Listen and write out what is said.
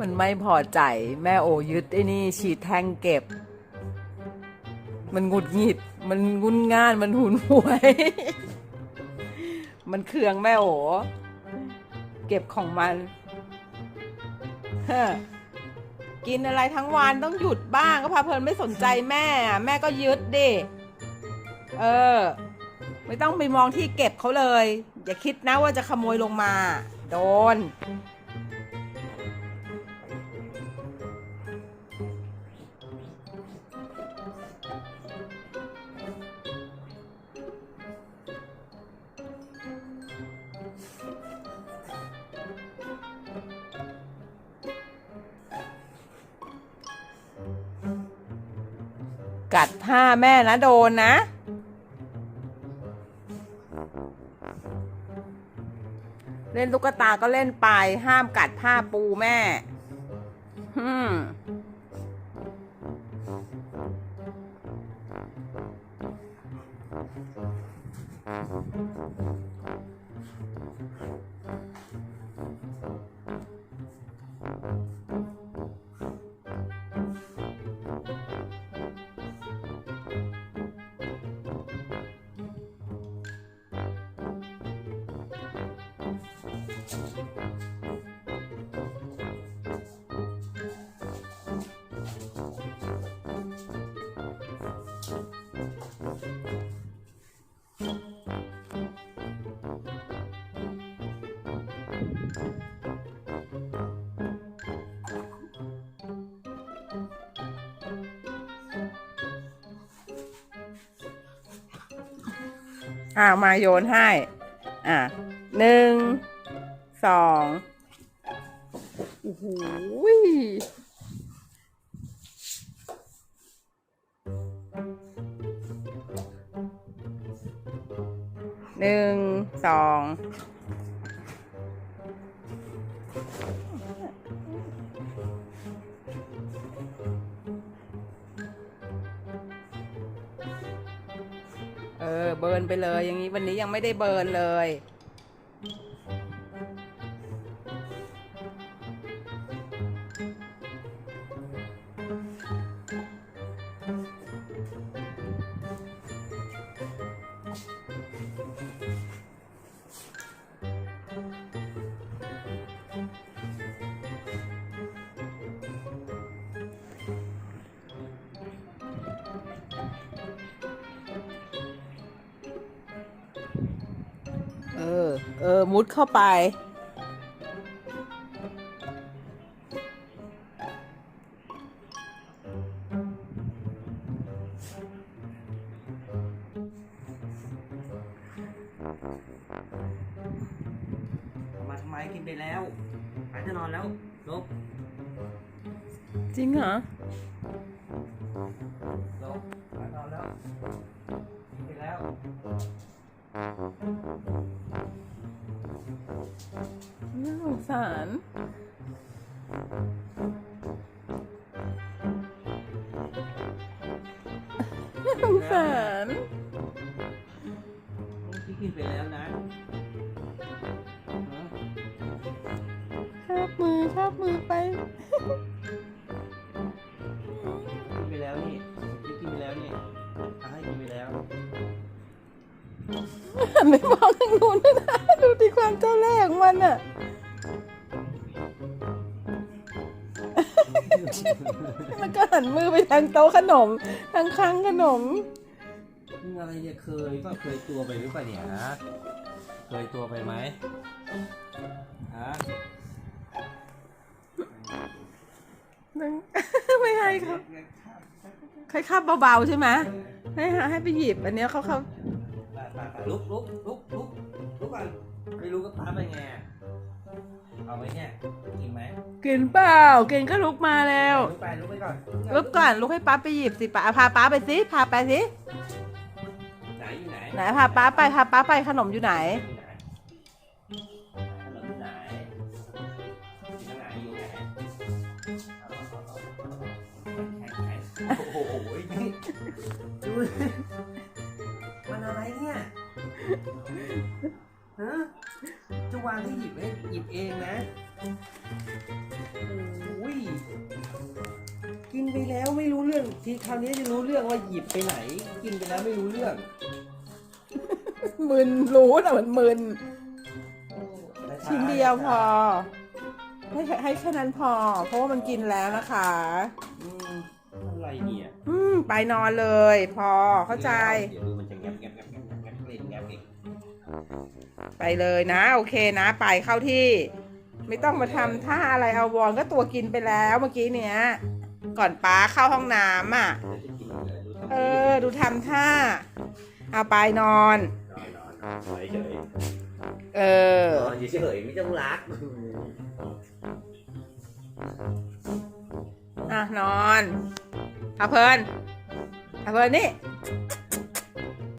มันไม่พอใจแม่โอยึดไอ้นี่ฉีดแทงเก็บ มันหงุดหงิด มันงุนง่าน มันหุนหวย มันเคืองแม่โอ เก็บของมันกินอะไรทั้งวันต้องหยุดบ้าง ก็พาเพลินไม่สนใจแม่ แม่ก็ยึดดิ เออ ไม่ต้องไปมองที่เก็บเขาเลย อย่าคิดนะว่าจะขโมยลงมา โดน กัดผ้าแม่นะโดนนะ เล่นตุ๊กตาก็เล่นไปห้ามกัดผ้าปูแม่ฮึมอ อ่ามาโยนให้ อะหนึ่ง สองโอ้โหยหนึ่ง สอง เบิร์นไปเลย อย่างนี้วันนี้ยังไม่ได้เบิร์นเลย เออ เออ มุดเข้าไป เอามาทำไมกินไปแล้วไปจะนอนแล้วลบจริงเหรอ ลบไปนอนแล้วกินไปแล้วน่าารน่าสงสารพี่กินไปแล้วนะฮะชอบมือชอบมือไป กินไปแล้วนี่พี่กินไปแล้วนี่เอาให้กินไปแล้วหันไปมองทางนู้นด้วยนะ ดูที่ความเจ้าแรกของมันอะ แล้วก็หันมือไปทางโต๊ะขนม ทางค้างขนมมึงอะไรเนี่ยเคยก็เคยตัวไปหรือเปล่าเนี่ยฮะเคยตัวไปไหมฮะไม่ให้ครับค่อยขับเบาๆใช่ไหมให้ให้ไปหยิบอันเนี้ยเขาเขาไปไปไปลุกลุกลุกลุกลุกก่อนไม่รู้ก็พาไปไงอะ เอาไหมเนี่ยกินไหมกินเปล่ากินก็ลุกมาแล้วลุกไปลุกไปก่อนลุกก่อนลุกให้ป้าไปหยิบสิป้าพาป้าไปสิพาไปสิไหนอยู่ไหนไหนพาป้าไปพาป้าไปขนมอยู่ไหนอยู่ไหนขนมอยู่ไหนอยู่ไหนอยู่ไหนโอ้โหดูมันอะไรเนี่ยฮะจะ วางให้หยิบให้หยิบเองนะโอ้ยกินไปแล้วไม่รู้เรื่อง ทีคราวนี้จะรู้เรื่องว่าหยิบไปไหน กินไปแล้วไม่รู้เรื่องมึนรู้นะมันมึนช้าๆชิ้นเดียวพอช้าให้ให้แค่นั้นพอ เพราะว่ามันกินแล้วนะคะๆอืมอะไรเนี่ย อืม ไปนอนเลย พอเข้าใจ เดี๋ยวดูมันจะแงบ ไปเลยนะ โอเคนะ ไปเข้าที่ ไม่ต้องมาทำท่าอะไรเอาวอนก็ตัวกินไปแล้วเมื่อกี้เนี้ย ก่อนป้าเข้าห้องน้ำอะแล้วจะกินอะไรดูทำเออ ดูทำท่า เอาไปนอนนอนนอนนอนเฉยเออๆนอนเฉยๆไม่ต้องรักอะนอนเอาเพลินเอาเพลินนี่